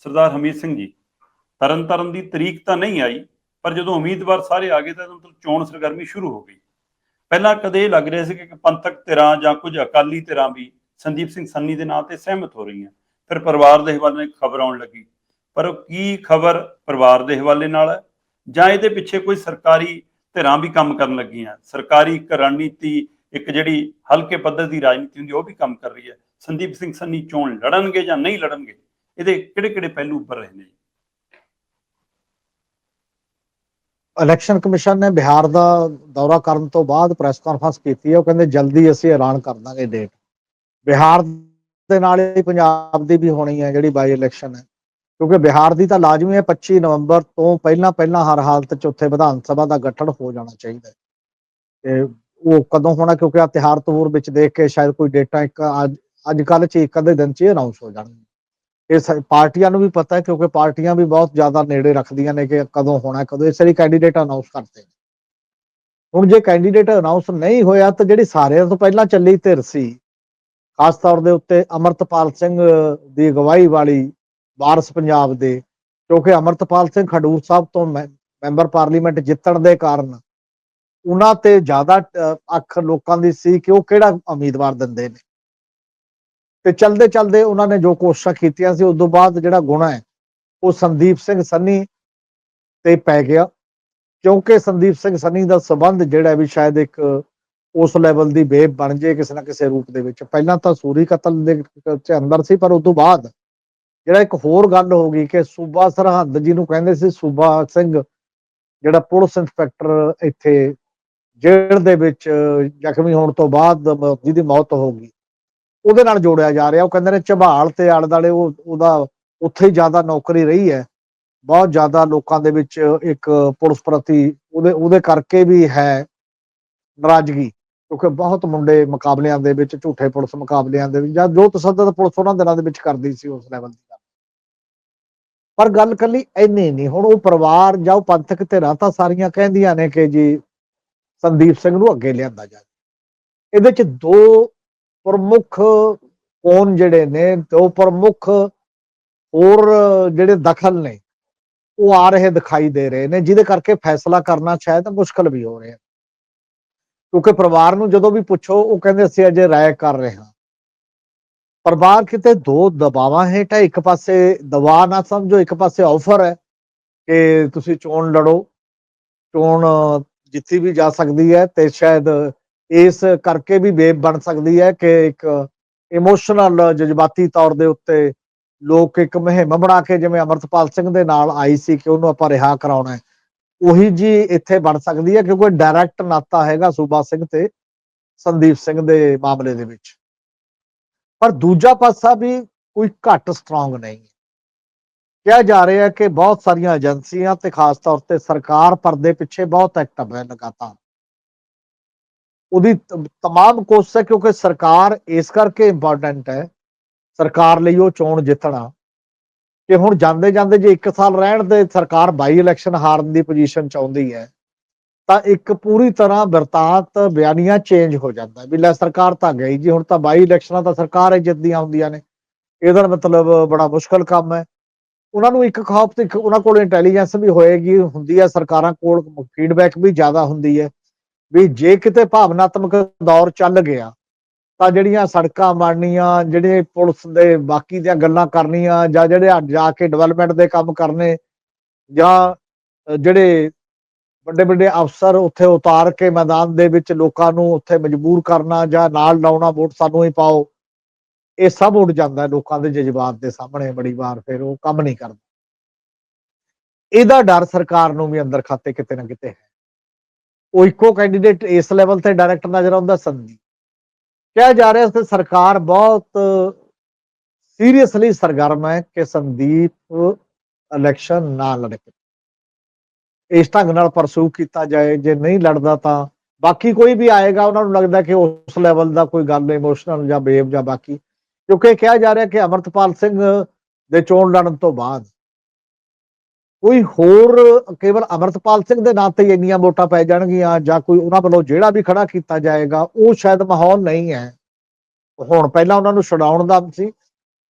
ਸਰਦਾਰ ਹਮੀਦ ਸਿੰਘ ਜੀ। ਤਰਨ ਤਾਰਨ ਦੀ ਤਰੀਕ ਤਾਂ ਨਹੀਂ ਆਈ, ਪਰ ਜਦੋਂ ਉਮੀਦਵਾਰ ਸਾਰੇ ਆ ਗਏ ਤਾਂ ਮਤਲਬ ਚੋਣ ਸਰਗਰਮੀ ਸ਼ੁਰੂ ਹੋ ਗਈ। ਪਹਿਲਾਂ ਕਦੇ ਇਹ ਲੱਗ ਰਿਹਾ ਸੀ ਕਿ ਪੰਥਕ ਧਿਰਾਂ ਜਾਂ ਕੁਝ ਅਕਾਲੀ ਧਿਰਾਂ ਵੀ ਸੰਦੀਪ ਸਿੰਘ ਸੰਨੀ ਦੇ ਨਾਂ ਤੇ ਸਹਿਮਤ ਹੋ ਰਹੀਆਂ। ਫਿਰ ਪਰਿਵਾਰ ਦੇ ਹਵਾਲੇ ਨਾਲ ਖਬਰ ਆਉਣ ਲੱਗੀ। ਪਰ ਕੀ ਖਬਰ ਪਰਿਵਾਰ ਦੇ ਹਵਾਲੇ ਨਾਲ ਹੈ? ਜਾਂ ਇਹਦੇ ਪਿੱਛੇ ਕੋਈ ਸਰਕਾਰੀ ਧਿਰਾਂ ਵੀ ਕੰਮ ਕਰਨ ਲੱਗੀਆਂ? ਸਰਕਾਰੀ ਇੱਕ ਰਣਨੀਤੀ, ਇੱਕ ਜਿਹੜੀ ਹਲਕੇ ਪੱਧਰ ਦੀ ਰਾਜਨੀਤੀ ਹੁੰਦੀ, ਉਹ ਵੀ ਕੰਮ ਕਰ ਰਹੀ ਹੈ। ਸੰਦੀਪ ਸਿੰਘ ਸੰਨੀ ਚੋਣ ਲੜਨਗੇ ਜਾਂ ਨਹੀਂ ਲੜਨਗੇ? ਇਹਦੇ ਕਿਹੜੇ ਕਿਹੜੇ ਪਹਿਲੂ ਉੱਪਰ ਰਹੇ ਨੇ ਇਲੈਕਸ਼ਨ ਕਮਿਸ਼ਨ ਨੇ ਬਿਹਾਰ ਦਾ ਦੌਰਾ ਕਰਨ ਤੋਂ ਬਾਅਦ ਪ੍ਰੈਸ ਕਾਨਫਰੰਸ ਕੀਤੀ ਹੈ। ਉਹ ਕਹਿੰਦੇ ਜਲਦੀ ਅਸੀਂ ਐਲਾਨ ਕਰ ਦਾਂਗੇ ਡੇਟ ਬਿਹਾਰ ਦੇ ਨਾਲ ਹੀ ਪੰਜਾਬ ਦੀ ਵੀ ਹੋਣੀ ਹੈ ਜਿਹੜੀ ਬਾਈ ਇਲੈਕਸ਼ਨ ਹੈ। ਕਿਉਂਕਿ ਬਿਹਾਰ ਦੀ ਤਾਂ ਲਾਜ਼ਮੀ ਹੈ 25 ਨਵੰਬਰ ਤੋਂ ਪਹਿਲਾਂ ਪਹਿਲਾਂ ਹਰ ਹਾਲਤ 'ਚ ਉੱਥੇ ਵਿਧਾਨ ਸਭਾ ਦਾ ਗਠਨ ਹੋ ਜਾਣਾ ਚਾਹੀਦਾ ਤੇ ਉਹ ਕਦੋਂ ਹੋਣਾ, ਕਿਉਂਕਿ ਆ ਤਿਹਾਰ ਤਹੂਰ ਵਿੱਚ ਦੇਖ ਕੇ ਸ਼ਾਇਦ ਕੋਈ ਡੇਟਾ ਇੱਕ, ਅੱਜ ਅੱਜ ਕੱਲ੍ਹ 'ਚ ਇੱਕ ਅੱਧੇ ਦਿਨ 'ਚ ਹੀ ਅਨਾਉਂਸ ਹੋ ਜਾਣਗੇ। ਇਹ ਸ- ਪਾਰਟੀਆਂ ਨੂੰ ਵੀ ਪਤਾ ਹੈ ਕਿਉਂਕਿ ਪਾਰਟੀਆਂ ਵੀ ਬਹੁਤ ਜ਼ਿਆਦਾ ਨੇੜੇ ਰੱਖਦੀਆਂ ਨੇ ਕਿ ਕਦੋਂ ਹੋਣਾ, ਕਦੋਂ ਇਸ ਲਈ ਕੈਂਡੀਡੇਟ ਅਨਾਉਂਸ ਕਰਦੇ ਨੇ। ਹੁਣ ਜੇ ਕੈਂਡੀਡੇਟ ਅਨਾਉਂਸ ਨਹੀਂ ਹੋਇਆ ਤਾਂ ਜਿਹੜੀ ਸਾਰਿਆਂ ਤੋਂ ਪਹਿਲਾਂ ਚੱਲੀ ਧਿਰ ਸੀ, ਖਾਸ ਤੌਰ ਦੇ ਉੱਤੇ ਅਮਰਤਪਾਲ ਸਿੰਘ ਦੀ ਅਗਵਾਈ ਵਾਲੀ ਵਾਰਸ ਪੰਜਾਬ ਦੇ, ਕਿਉਂਕਿ ਅਮਰਤਪਾਲ ਸਿੰਘ ਖਡੂਰ ਸਾਹਿਬ ਤੋਂ ਮੈਂ- ਮੈਂਬਰ ਪਾਰਲੀਮੈਂਟ ਜਿੱਤਣ ਦੇ ਕਾਰਨ ਉਹਨਾਂ ਤੇ ਜ਼ਿਆਦਾ ਅੱਖ ਲੋਕਾਂ ਦੀ ਸੀ ਕਿ ਉਹ ਕਿਹੜਾ ਉਮੀਦਵਾਰ ਦਿੰਦੇ ਨੇ। ਤੇ ਚਲਦੇ ਚਲਦੇ ਉਹਨਾਂ ਨੇ ਜੋ ਕੋਸ਼ਿਸ਼ਾਂ ਕੀਤੀਆਂ ਸੀ ਉਸ ਤੋਂ ਬਾਅਦ ਜਿਹੜਾ ਗੁਣਾ ਹੈ, ਉਹ ਸੰਦੀਪ ਸਿੰਘ ਸੰਨੀ ਤੇ ਪੈ ਗਿਆ। ਕਿਉਂਕਿ ਸੰਦੀਪ ਸਿੰਘ ਸੰਨੀ ਦਾ ਸਬੰਧ ਜਿਹੜਾ ਵੀ ਸ਼ਾਇਦ ਇੱਕ ਉਸ ਲੈਵਲ ਦੀ ਵੇਵ ਬਣ ਜੇ ਕਿਸੇ ਨਾ ਕਿਸੇ ਰੂਪ ਦੇ ਵਿੱਚ। ਪਹਿਲਾਂ ਤਾਂ ਸੂਰੀ ਕਤਲ ਦੇ ਚ ਅੰਦਰ ਸੀ, ਪਰ ਉਸ ਤੋਂ ਬਾਅਦ ਜਿਹੜਾ ਇੱਕ ਹੋਰ ਗੱਲ ਹੋ ਗਈ ਕਿ ਸੂਬਾ ਸਰਹੰਦ ਜਿਹਨੂੰ ਕਹਿੰਦੇ ਸੀ, ਸੂਬਾ ਸਿੰਘ ਜਿਹੜਾ ਪੁਲਿਸ ਇੰਸਪੈਕਟਰ ਇੱਥੇ ਜੇਲ੍ਹ ਦੇ ਵਿੱਚ ਜ਼ਖਮੀ ਹੋਣ ਤੋਂ ਬਾਅਦ ਜਿਹਦੀ ਮੌਤ ਹੋ ਗਈ। ਉਹਦੇ ਨਾਲ ਜੋੜਿਆ ਜਾ ਰਿਹਾ। ਉਹ ਕਹਿੰਦੇ ਨੇ ਝਬਾਲ ਤੇ ਆਲੇ ਦੁਆਲੇ ਉਹ, ਉਹਦਾ ਉੱਥੇ ਹੀ ਜ਼ਿਆਦਾ ਨੌਕਰੀ ਰਹੀ ਹੈ। ਬਹੁਤ ਜ਼ਿਆਦਾ ਲੋਕਾਂ ਦੇ ਵਿੱਚ ਇੱਕ ਪੁਲਿਸ ਪ੍ਰਤੀ ਉਹਦੇ ਉਹਦੇ ਕਰਕੇ ਵੀ ਹੈ ਨਾਰਾਜ਼ਗੀ, ਕਿਉਂਕਿ ਬਹੁਤ ਮੁੰਡੇ ਮੁਕਾਬਲਿਆਂ ਦੇ ਵਿੱਚ, ਝੂਠੇ ਪੁਲਿਸ ਮੁਕਾਬਲਿਆਂ ਦੇ ਵਿੱਚ ਜਾਂ ਜੋ ਤਸੱਦਦ ਪੁਲਿਸ ਉਹਨਾਂ ਦਿਨਾਂ ਦੇ ਵਿੱਚ ਕਰਦੀ ਸੀ ਉਸ ਲੈਵਲ ਦੀ। ਗੱਲ ਪਰ ਗੱਲ ਕੱਲੀ ਇੰਨੀ ਨਹੀਂ, ਹੁਣ ਉਹ ਪਰਿਵਾਰ ਜਾਂ ਉਹ ਪੰਥਕ ਧਿਰਾਂ ਤਾਂ ਸਾਰੀਆਂ ਕਹਿੰਦੀਆਂ ਨੇ ਕਿ ਜੀ ਸੰਦੀਪ ਸਿੰਘ ਨੂੰ ਅੱਗੇ ਲਿਆਂਦਾ ਜਾਵੇ। ਇਹਦੇ ਚ ਦੋ ਪ੍ਰਮੁੱਖ ਕੌਣ ਜਿਹੜੇ ਨੇ ਉਹ ਪ੍ਰਮੁੱਖ ਹੋਰ ਜਿਹੜੇ ਦਖਲ ਨੇ, ਉਹ ਆ ਰਹੇ ਦਿਖਾਈ ਦੇ ਰਹੇ ਨੇ, ਜਿਹਦੇ ਕਰਕੇ ਫੈਸਲਾ ਕਰਨਾ ਸ਼ਾਇਦ ਮੁਸ਼ਕਲ ਵੀ ਹੋ ਰਿਹਾ। ਕਿਉਂਕਿ ਪਰਿਵਾਰ ਨੂੰ ਜਦੋਂ ਵੀ ਪੁੱਛੋ, ਉਹ ਕਹਿੰਦੇ, ਅਸੀਂ ਅਜੇ ਰਾਏ ਕਰ ਰਹੇ ਹਾਂ। ਪਰਿਵਾਰ ਕਿਤੇ ਦੋ ਦਬਾਵਾਂ ਹੇਠ ਹੈ, ਇੱਕ ਪਾਸੇ ਦਬਾਅ ਨਾ ਸਮਝੋ, ਇੱਕ ਪਾਸੇ ਆਫਰ ਹੈ ਕਿ ਤੁਸੀਂ ਚੋਣ ਲੜੋ, ਚੋਣ ਜਿੱਤੀ ਵੀ ਜਾ ਸਕਦੀ ਹੈ ਤੇ ਸ਼ਾਇਦ ਇਸ ਕਰਕੇ ਵੀ ਵੇਵ ਬਣ ਸਕਦੀ ਹੈ ਕਿ ਇੱਕ ਇਮੋਸ਼ਨਲ ਜਜ਼ਬਾਤੀ ਤੌਰ ਦੇ ਉੱਤੇ ਲੋਕ ਇੱਕ ਮੁਹਿੰਮ ਬਣਾ ਕੇ ਜਿਵੇਂ ਅਮਰਤਪਾਲ ਸਿੰਘ ਦੇ ਨਾਲ ਆਈ ਸੀ ਕਿ ਉਹਨੂੰ ਆਪਾਂ ਰਿਹਾ ਕਰਾਉਣਾ ਹੈ। ਉਹੀ ਜੀ ਇੱਥੇ ਬਣ ਸਕਦੀ ਹੈ ਕਿਉਂਕਿ ਡਾਇਰੈਕਟ ਨਾਤਾ ਹੈਗਾ ਸੂਬਾ ਸਿੰਘ ਤੇ ਸੰਦੀਪ ਸਿੰਘ ਦੇ ਮਾਮਲੇ ਦੇ ਵਿੱਚ। ਪਰ ਦੂਜਾ ਪਾਸਾ ਵੀ ਕੋਈ ਘੱਟ ਸਟਰੋਂਗ ਨਹੀਂ ਹੈ। ਕਿਹਾ ਜਾ ਰਿਹਾ ਹੈ ਕਿ ਬਹੁਤ ਸਾਰੀਆਂ ਏਜੰਸੀਆਂ ਤੇ ਖਾਸ ਤੌਰ ਤੇ ਸਰਕਾਰ ਪਰਦੇ ਪਿੱਛੇ ਬਹੁਤ ਐਕਟਿਵ ਹੈ ਲਗਾਤਾਰ। ਉਹਦੀ ਤ- ਤਮਾਮ ਕੋਸ਼ਿਸ਼ ਹੈ ਕਿਉਂਕਿ ਸਰਕਾਰ ਇਸ ਕਰਕੇ ਇੰਪੋਰਟੈਂਟ ਹੈ। ਸਰਕਾਰ ਲਈ ਉਹ ਚੋਣ ਜਿੱਤਣਾ। ਕਿ ਹੁਣ ਜਾਂਦੇ ਜਾਂਦੇ ਜੇ 1 ਸਾਲ ਰਹਿਣ ਦੇ ਸਰਕਾਰ ਬਾਈ ਇਲੈਕਸ਼ਨ ਹਾਰਨ ਦੀ ਪੋਜੀਸ਼ਨ ਚ ਆਉਂਦੀ ਹੈ, ਤਾਂ ਇੱਕ ਪੂਰੀ ਤਰ੍ਹਾਂ ਵਰਤਾਂਤ ਬਿਆਨੀਆਂ ਚੇਂਜ ਹੋ ਜਾਂਦਾ ਵੀ ਲੈ ਸਰਕਾਰ ਤਾਂ ਗਈ ਜੀ, ਹੁਣ ਤਾਂ ਬਾਈ ਇਲੈਕਸ਼ਨਾਂ ਤਾਂ ਸਰਕਾਰ ਹੀ ਜਿੱਤਦੀਆਂ ਹੁੰਦੀਆਂ ਨੇ। ਇਹਦਾ ਮਤਲਬ ਬੜਾ ਮੁਸ਼ਕਲ ਕੰਮ ਹੈ। ਉਹਨਾਂ ਨੂੰ ਇੱਕ ਖੌਫ ਤੇ ਇੱਕ, ਉਹਨਾਂ ਕੋਲ ਇੰਟੈਲੀਜੈਂਸ ਵੀ ਹੋਏਗੀ, ਹੁੰਦੀ ਹੈ ਸਰਕਾਰਾਂ ਕੋਲ ਫੀਡਬੈਕ ਵੀ ਜ਼ਿਆਦਾ ਹੁੰਦੀ ਹੈ। ਵੀ ਜੇ ਕਿਤੇ ਭਾਵਨਾਤਮਕ ਦੌਰ ਚੱਲ ਗਿਆ, ਤਾਂ ਜਿਹੜੀਆਂ ਸੜਕਾਂ ਬਣਨੀਆਂ, ਜਿਹੜੇ ਪੁਲਿਸ ਦੇ ਬਾਕੀ ਦੀਆਂ ਗੱਲਾਂ ਕਰਨੀਆਂ, ਜਾਂ ਜਿਹੜੇ ਅੱਜ ਜਾ ਕੇ ਡਿਵੈਲਪਮੈਂਟ ਦੇ ਕੰਮ ਕਰਨੇ, ਜਾਂ ਜਿਹੜੇ ਵੱਡੇ ਵੱਡੇ ਅਫਸਰ ਉੱਥੇ ਉਤਾਰ ਕੇ ਮੈਦਾਨ ਦੇ ਵਿੱਚ ਲੋਕਾਂ ਨੂੰ ਉੱਥੇ ਮਜਬੂਰ ਕਰਨਾ, ਜਾਂ ਨਾਲ ਲਾਉਣਾ ਵੋਟ ਸਾਨੂੰ ਹੀ ਪਾਓ, ਇਹ ਸਭ ਉੱਡ ਜਾਂਦਾ ਲੋਕਾਂ ਦੇ ਜਜ਼ਬਾਤ ਦੇ ਸਾਹਮਣੇ ਬੜੀ ਵਾਰ ਫਿਰ ਉਹ ਕੰਮ ਨਹੀਂ ਕਰਦਾ। ਇਹਦਾ ਡਰ ਸਰਕਾਰ ਨੂੰ ਵੀ ਅੰਦਰ ਖਾਤੇ ਕਿਤੇ ਨਾ ਕਿਤੇ ਹੈ। ਉਹ ਇੱਕੋ ਕੈਂਡੀਡੇਟ ਇਸ ਲੈਵਲ ਤੇ ਡਾਇਰੈਕਟ ਨਜ਼ਰ ਆਉਂਦਾ ਸੰਦੀ ਕਿਹਾ ਜਾ ਰਿਹਾ ਕਿ ਸਰਕਾਰ ਬਹੁਤ ਸੀਰੀਅਸਲੀ ਸਰਗਰਮ ਹੈ ਕਿ ਸੰਦੀਪ ਇਲੈਕਸ਼ਨ ਨਾ ਲੜਕੇ ਇਸ ਢੰਗ ਨਾਲ ਪਰਸੂ ਕੀਤਾ ਜਾਏ, ਜੇ ਨਹੀਂ ਲੜਦਾ ਤਾਂ ਬਾਕੀ ਕੋਈ ਵੀ ਆਏਗਾ, ਉਹਨਾਂ ਨੂੰ ਲੱਗਦਾ ਕਿ ਉਸ ਲੈਵਲ ਦਾ ਕੋਈ ਗੱਲ ਇਮੋਸ਼ਨਲ ਜਾਂ ਬੇਵ ਜਾਂ ਬਾਕੀ। ਕਿਉਂਕਿ ਕਿਹਾ ਜਾ ਰਿਹਾ ਕਿ ਅਮਰਤਪਾਲ ਸਿੰਘ ਦੇ ਚੋਣ ਲੜਨ ਤੋਂ ਬਾਅਦ ਕੋਈ ਹੋਰ ਕੇਵਲ ਅਮਰਤਪਾਲ ਸਿੰਘ ਦੇ ਨਾਂ ਤੇ ਇੰਨੀਆਂ ਵੋਟਾਂ ਪੈ ਜਾਣਗੀਆਂ ਜਾਂ ਕੋਈ ਉਹਨਾਂ ਵੱਲੋਂ ਜਿਹੜਾ ਵੀ ਖੜਾ ਕੀਤਾ ਜਾਏਗਾ, ਉਹ ਸ਼ਾਇਦ ਮਾਹੌਲ ਨਹੀਂ ਹੈ। ਹੁਣ ਪਹਿਲਾਂ ਉਹਨਾਂ ਨੂੰ ਛਡਾਉਣ ਦਾ ਸੀ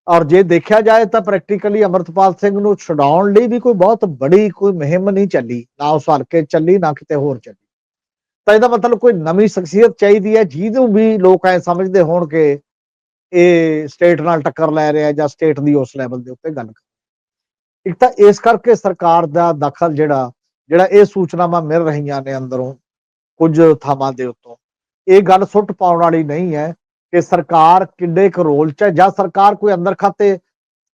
ਔਰ ਜੇ ਦੇਖਿਆ ਜਾਏ ਤਾਂ ਪ੍ਰੈਕਟੀਕਲੀ ਅਮਰਤਪਾਲ ਸਿੰਘ ਨੂੰ ਛਡਾਉਣ ਲਈ ਵੀ ਕੋਈ ਬਹੁਤ ਬੜੀ ਕੋਈ ਮੁਹਿੰਮ ਨਹੀਂ ਚੱਲੀ, ਨਾ ਉਸ ਹਲਕੇ ਚੱਲੀ, ਨਾ ਕਿਤੇ ਹੋਰ ਚੱਲੀ। ਤਾਂ ਇਹਦਾ ਮਤਲਬ ਕੋਈ ਨਵੀਂ ਸ਼ਖਸੀਅਤ ਚਾਹੀਦੀ ਹੈ, ਜਿਹਨੂੰ ਵੀ ਲੋਕ ਐ ਸਮਝਦੇ ਹੋਣ ਕਿ ਇਹ ਸਟੇਟ ਨਾਲ ਟੱਕਰ ਲੈ ਰਿਹਾ ਜਾਂ ਸਟੇਟ ਦੀ ਉਸ ਲੈਵਲ ਦੇ ਉੱਤੇ ਗੱਲ ਕਰ ਇੱਕ ਤਾਂ ਇਸ ਕਰਕੇ ਸਰਕਾਰ ਦਾ ਦਖਲ ਜਿਹੜਾ ਜਿਹੜਾ ਇਹ ਸੂਚਨਾਵਾਂ ਮਿਲ ਰਹੀਆਂ ਨੇ ਅੰਦਰੋਂ ਕੁਝ ਥਾਵਾਂ ਦੇ ਉੱਤੋਂ। ਇਹ ਗੱਲ ਸੁੱਟ ਪਾਉਣ ਵਾਲੀ ਨਹੀਂ ਹੈ ਕਿ ਸਰਕਾਰ ਕਿੰਨੇ ਕੁ ਰੋਲ ਚ ਹੈ ਜਾਂ ਸਰਕਾਰ ਕੋਈ ਅੰਦਰ ਖਾਤੇ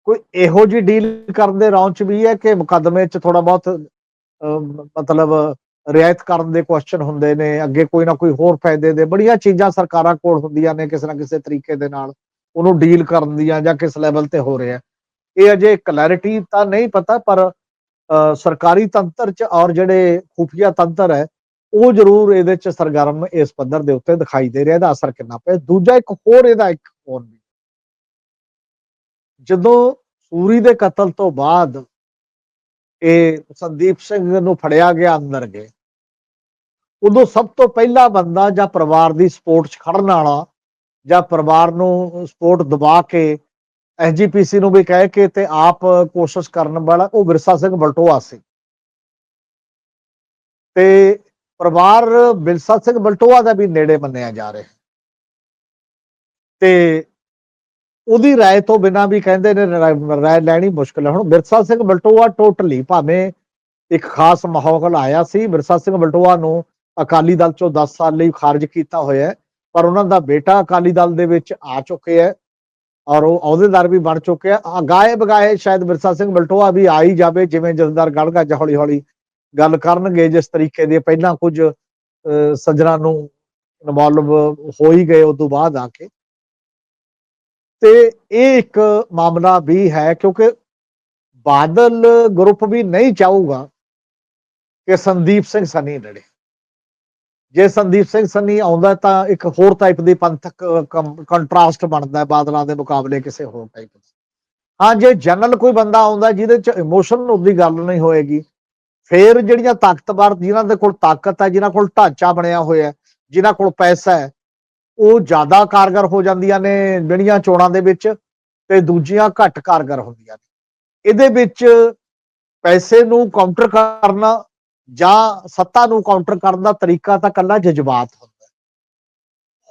ਕੋਈ ਇਹੋ ਜੀ ਡੀਲ ਕਰਨ ਦੇ ਰੌਂਚ ਵੀ ਹੈ ਕਿ ਮੁਕੱਦਮੇ ਚ ਥੋੜਾ ਬਹੁਤ ਅਮ, ਮਤਲਬ ਰਿਆਇਤ ਕਰਨ ਦੇ ਕੁਐਸਚਨ ਹੁੰਦੇ ਨੇ ਅੱਗੇ ਕੋਈ ਨਾ ਕੋਈ ਹੋਰ ਫਾਇਦੇ ਦੇ। ਬੜੀਆਂ ਚੀਜ਼ਾਂ ਸਰਕਾਰਾਂ ਕੋਲ ਹੁੰਦੀਆਂ ਨੇ ਕਿਸੇ ਨਾ ਕਿਸੇ ਤਰੀਕੇ ਦੇ ਨਾਲ। ਉਹਨੂੰ ਡੀਲ ਕਰਨ ਦੀਆਂ ਜਾਂ ਕਿਸ ਲੈਵਲ ਤੇ ਹੋ ਰਿਹਾ। ਇਹ ਅਜੇ ਕਲੈਰਿਟੀ ਤਾਂ ਨਹੀਂ ਪਤਾ ਪਰ ਅ, ਸਰਕਾਰੀ ਤੰਤਰ ਚ ਔਰ ਜਿਹੜੇ ਖੁਫੀਆ ਤੰਤਰ ਹੈ ਉਹ ਜ਼ਰੂਰ ਇਹਦੇ ਚ ਸਰਗਰਮ ਇਸ ਪੱਧਰ ਦੇ ਉੱਤੇ ਦਿਖਾਈ ਦੇ ਰਿਹਾ ਇਹਦਾ ਅਸਰ ਕਿੰਨਾ ਪਿਆ। ਦੂਜਾ ਇੱਕ ਹੋਰ ਇਹਦਾ ਇੱਕ ਹੋਰ ਵੀ। ਜਦੋਂ ਸੂਰੀ ਦੇ ਕਤਲ ਤੋਂ ਬਾਅਦ ਇਹ ਸੰਦੀਪ ਸਿੰਘ ਨੂੰ ਫੜਿਆ ਗਿਆ ਅੰਦਰ ਗਏ ਉਦੋਂ ਸਭ ਤੋਂ ਪਹਿਲਾ ਬੰਦਾ ਜਾਂ ਪਰਿਵਾਰ ਦੀ ਸਪੋਰਟ 'ਚ ਖੜਨ ਵਾਲਾ ਜਾਂ ਪਰਿਵਾਰ ਨੂੰ ਸਪੋਰਟ ਦਬਾ ਕੇ ਐਸਜੀਪੀਸੀ ਨੂੰ ਵੀ ਕਹਿ ਕੇ ਤੇ ਆਪ ਕੋਸ਼ਿਸ਼ ਕਰਨ ਵਾਲਾ ਉਹ ਵਿਰਸਾ ਸਿੰਘ ਬਲਟੋਆ ਸੀ ਤੇ ਪਰਿਵਾਰ ਵਿਰਸਾ ਸਿੰਘ ਬਲਟੋਆ ਦਾ ਵੀ ਨੇੜੇ ਮੰਨਿਆ ਜਾ ਰਿਹਾ ਤੇ ਉਹਦੀ رائے ਤੋਂ ਬਿਨਾ ਵੀ ਕਹਿੰਦੇ ਨੇ ਰਾਏ ਲੈਣੀ ਮੁਸ਼ਕਲ ਹੈ ਹੁਣ ਵਿਰਸਾ ਸਿੰਘ ਬਲਟੋਆ ਟੋਟਲੀ ਭਾਵੇਂ ਇੱਕ ਖਾਸ ਮਾਹੌਲ ਆਇਆ ਸੀ ਵਿਰਸਾ ਸਿੰਘ ਬਲਟੋਆ ਨੂੰ ਅਕਾਲੀ ਦਲ ਚੋਂ 10 ਸਾਲ ਲਈ ਖਾਰਜ ਕੀਤਾ ਹੋਇਆ ਹੈ ਪਰ ਉਹਨਾਂ ਦਾ ਬੇਟਾ ਅਕਾਲੀ ਦਲ ਦੇ ਵਿੱਚ ਆ ਚੁੱਕਿਆ ਹੈ ਔਰ ਉਹ ਅਹੁਦੇਦਾਰ ਵੀ ਬਣ ਚੁੱਕੇ ਆ। ਗਾਏ ਬਗਾਏ ਸ਼ਾਇਦ ਵਿਰਸਾ ਸਿੰਘ ਬਲਟੋਆ ਵੀ ਆ ਹੀ ਜਾਵੇ ਜਿਵੇਂ ਜਥੇਦਾਰ ਗੜਗਾ ਹੌਲੀ ਹੌਲੀ ਗੱਲ ਕਰਨਗੇ ਜਿਸ ਤਰੀਕੇ ਦੇ ਪਹਿਲਾਂ ਕੁਝ ਅਹ, ਸੱਜਣਾ ਨੂੰ ਇਨਵੋਲਵ ਹੋ ਹੀ ਗਏ ਉਸ ਤੋਂ ਬਾਅਦ ਆ ਕੇ। ਤੇ ਇਹ ਇੱਕ ਮਾਮਲਾ ਵੀ ਹੈ ਕਿਉਂਕਿ ਬਾਦਲ ਗਰੁੱਪ ਵੀ ਨਹੀਂ ਚਾਹੂਗਾ ਕਿ ਸੰਦੀਪ ਸਿੰਘ ਸਨੀ ਲੜੇ। ਜੇ ਸੰਦੀਪ ਸਿੰਘ ਸੰਨੀ ਆਉਂਦਾ ਤਾਂ ਇੱਕ ਹੋਰ ਟਾਈਪ ਦੀ ਪੰਥਕ ਕੰਟਰਾਸਟ ਬਣਦਾ ਹੈ ਬਾਦਲਾਂ ਦੇ ਮੁਕਾਬਲੇ ਕਿਸੇ ਹੋਰ ਟਾਈਪ ਹਾਂ, ਜੇ ਜਨਰਲ ਕੋਈ ਬੰਦਾ ਆਉਂਦਾ ਜਿਹਦੇ ਚ ਇਮੋਸ਼ਨ ਉਹਦੀ ਗੱਲ ਨਹੀਂ ਹੋਏਗੀ, ਫੇਰ ਜਿਹੜੀਆਂ ਤਾਕਤਵਰ ਜਿਨ੍ਹਾਂ ਦੇ ਕੋਲ ਤਾਕਤ ਹੈ ਜਿਨ੍ਹਾਂ ਕੋਲ ਢਾਂਚਾ ਬਣਿਆ ਹੋਇਆ ਹੈ ਜਿਨ੍ਹਾਂ ਕੋਲ ਪੈਸਾ ਹੈ, ਉਹ ਜ਼ਿਆਦਾ ਕਾਰਗਰ ਹੋ ਜਾਂਦੀਆਂ ਨੇ ਜਿਹੜੀਆਂ ਚੋਣਾਂ ਦੇ ਵਿੱਚ ਤੇ ਦੂਜੀਆਂ ਘੱਟ ਕਾਰਗਰ ਹੁੰਦੀਆਂ ਨੇ। ਇਹਦੇ ਵਿੱਚ ਪੈਸੇ ਨੂੰ ਕਾਊਂਟਰ ਕਰਨਾ ਜਾਂ ਸੱਤਾ ਨੂੰ ਕਾਊਂਟਰ ਕਰਨ ਦਾ ਤਰੀਕਾ ਤਾਂ ਕੱਲਾ ਜਜ਼ਬਾਤ ਹੁੰਦਾ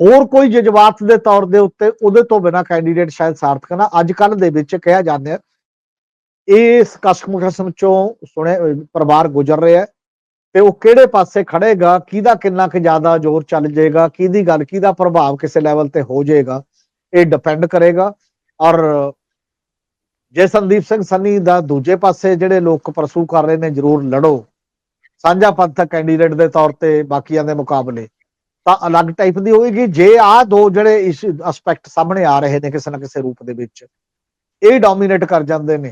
ਹੋਰ ਕੋਈ ਜਜ਼ਬਾਤ ਦੇ ਤੌਰ ਦੇ ਉੱਤੇ ਉਹਦੇ ਤੋਂ ਬਿਨਾ ਕੈਂਡੀਡੇਟ ਸ਼ਾਇਦ ਸਾਰਥਕ ਨਾ ਅੱਜ ਕੱਲ ਦੇ ਵਿੱਚ ਕਿਹਾ ਜਾਂਦਾ ਹੈ, ਇਸ ਕਸਮ ਕਸਮ ਚੋਂ ਸੁਣੇ ਪਰਿਵਾਰ ਗੁਜ਼ਰ ਰਿਹਾ ਹੈ ਤੇ ਉਹ ਕਿਹੜੇ ਪਾਸੇ ਖੜੇਗਾ ਕਿਹਦਾ ਕਿੰਨਾ ਕੁ ਜ਼ਿਆਦਾ ਜ਼ੋਰ ਚੱਲ ਜਾਏਗਾ, ਕਿਹਦੀ ਗੱਲ, ਕਿਹਦਾ ਪ੍ਰਭਾਵ ਕਿਸੇ ਲੈਵਲ ਤੇ ਹੋ ਜਾਏਗਾ, ਇਹ ਡਿਪੈਂਡ ਕਰੇਗਾ। ਔਰ ਜੇ ਸੰਦੀਪ ਸਿੰਘ ਸੰਨੀ ਦਾ ਦੂਜੇ ਪਾਸੇ ਜਿਹੜੇ ਲੋਕ ਪਰਸੂ ਕਰ ਰਹੇ ਨੇ, ਜਰੂਰ ਲੜੋ। ਸਾਂਝਾ ਪੰਥਕ ਕੈਂਡੀਡੇਟ ਦੇ ਤੌਰ ਤੇ ਬਾਕੀਆਂ ਦੇ ਮੁਕਾਬਲੇ। ਤਾਂ ਅਲੱਗ ਟਾਈਪ ਦੀ ਹੋਏਗੀ। ਜੇ ਆਹ ਦੋ ਜਿਹੜੇ ਇਸ ਐਸਪੈਕਟ ਸਾਹਮਣੇ ਆ ਰਹੇ ਨੇ ਕਿਸੇ ਨਾ ਕਿਸੇ ਰੂਪ ਦੇ ਵਿੱਚ, ਇਹ ਡੋਮੀਨੇਟ ਕਰ ਜਾਂਦੇ ਨੇ।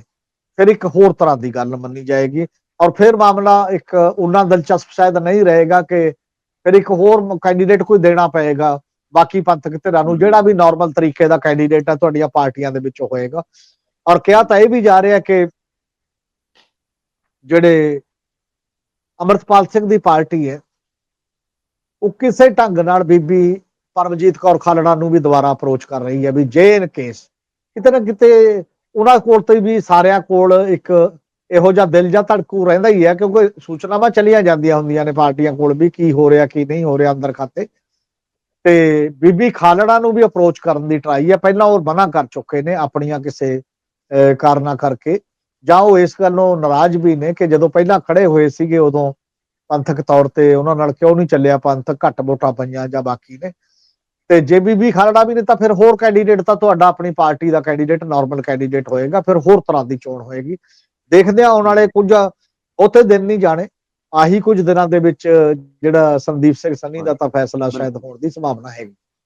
ਫਿਰ ਇੱਕ ਹੋਰ ਤਰ੍ਹਾਂ ਦੀ ਗੱਲ ਮੰਨੀ ਜਾਏਗੀ। ਔਰ ਫਿਰ ਮਾਮਲਾ ਇੱਕ ਉਹਨਾਂ ਦਿਲਚਸਪ ਸ਼ਾਇਦ ਨਹੀਂ ਰਹੇਗਾ ਕਿ ਫਿਰ ਇੱਕ ਹੋਰ ਕੈਂਡੀਡੇਟ ਕੋਈ ਦੇਣਾ ਪਏਗਾ। ਬਾਕੀ ਪੰਥਕ ਧਿਰਾਂ ਨੂੰ ਜਿਹੜਾ ਵੀ ਨਾਰਮਲ ਤਰੀਕੇ ਦਾ ਕੈਂਡੀਡੇਟ ਆ ਤੁਹਾਡੀਆਂ ਪਾਰਟੀਆਂ ਦੇ ਵਿੱਚ ਹੋਏਗਾ। ਔਰ ਕਿਹਾ ਤਾਂ ਇਹ ਵੀ ਜਾ ਰਿਹਾ ਕਿ ਜਿਹੜੇ ਅਮਰਤਪਾਲ ਸਿੰਘ ਦੀ ਪਾਰਟੀ ਹੈ। ਉਹ ਕਿਸੇ ਢੰਗ ਨਾਲ ਬੀਬੀ ਪਰਮਜੀਤ ਕੌਰ ਖਾਲੜਾ ਨੂੰ ਵੀ ਦੁਬਾਰਾ ਅਪਰੋਚ ਕਰ ਰਹੀ ਹੈ ਵੀ ਜੇ ਇਨ ਕੇਸ ਕਿਤੇ ਨਾ ਕਿਤੇ ਉਹਨਾਂ ਕੋਲ ਤੇ ਵੀ ਸਾਰਿਆਂ ਕੋਲ ਇੱਕ ਇਹੋ ਜਿਹਾ ਦਿਲ ਜਾਂ ਧੜਕੂ ਰਹਿੰਦਾ ਹੀ ਹੈ ਕਿਉਂਕਿ ਸੂਚਨਾਵਾਂ ਚਲੀਆਂ ਜਾਂਦੀਆਂ ਹੁੰਦੀਆਂ ਨੇ ਪਾਰਟੀਆਂ ਕੋਲ ਵੀ ਕੀ ਹੋ ਰਿਹਾ ਕੀ ਨਹੀਂ ਹੋ ਰਿਹਾ ਅੰਦਰ ਖਾਤੇ। ਤੇ ਬੀਬੀ ਖਾਲੜਾ ਨੂੰ ਵੀ ਅਪਰੋਚ ਕਰਨ ਦੀ ਟਰਾਈ ਹੈ। ਪਹਿਲਾਂ ਉਹ ਮਨਾ ਕਰ ਚੁੱਕੇ ਨੇ ਆਪਣੀਆਂ ਕਿਸੇ ਅਹ, ਕਾਰਨਾਂ ਕਰਕੇ। ਜਾਂ ਉਹ ਇਸ ਗੱਲੋਂ ਨਾਰਾਜ਼ ਵੀ ਨੇ ਕਿ ਜਦੋਂ ਪਹਿਲਾਂ ਖੜੇ ਹੋਏ ਸੀਗੇ ਉਦੋਂ ਪੰਥਕ ਤੌਰ ਤੇ ਉਹਨਾਂ ਨਾਲ ਕਿਉਂ ਨਹੀਂ ਚੱਲਿਆ ਪੰਥ ਘੱਟ ਵੋਟਾਂ ਪਈਆਂ ਜਾਂ ਬਾਕੀ ਨੇ। ਤੇ ਜੇ ਬੀਬੀ ਖਾਲੜਾ ਵੀ ਨੇ ਤਾਂ ਫਿਰ ਹੋਰ ਕੈਂਡੀਡੇਟ ਤਾਂ ਤੁਹਾਡਾ ਆਪਣੀ ਪਾਰਟੀ ਦਾ ਕੈਂਡੀਡੇਟ ਨਾਰਮਲ ਕੈਂਡੀਡੇਟ ਹੋਏਗਾ ਫਿਰ ਹੋਰ ਤਰ੍ਹਾਂ ਦੀ ਚੋਣ ਹੋਏਗੀ। ਦੇਖਦੇ ਆ ਆਉਣ ਵਾਲੇ ਕੁਝ ਉੱਥੇ ਦਿਨ ਨਹੀਂ ਜਾਣੇ ਆਹੀ ਕੁਝ ਦਿਨਾਂ ਦੇ ਵਿੱਚ ਜਿਹੜਾ ਸੰਦੀਪ ਸਿੰਘ ਸੰਨੀ ਦਾ ਤਾਂ ਫੈਸਲਾ ਸ਼ਾਇਦ ਹੋਣ ਦੀ ਸੰਭਾਵਨਾ ਹੈਗੀ।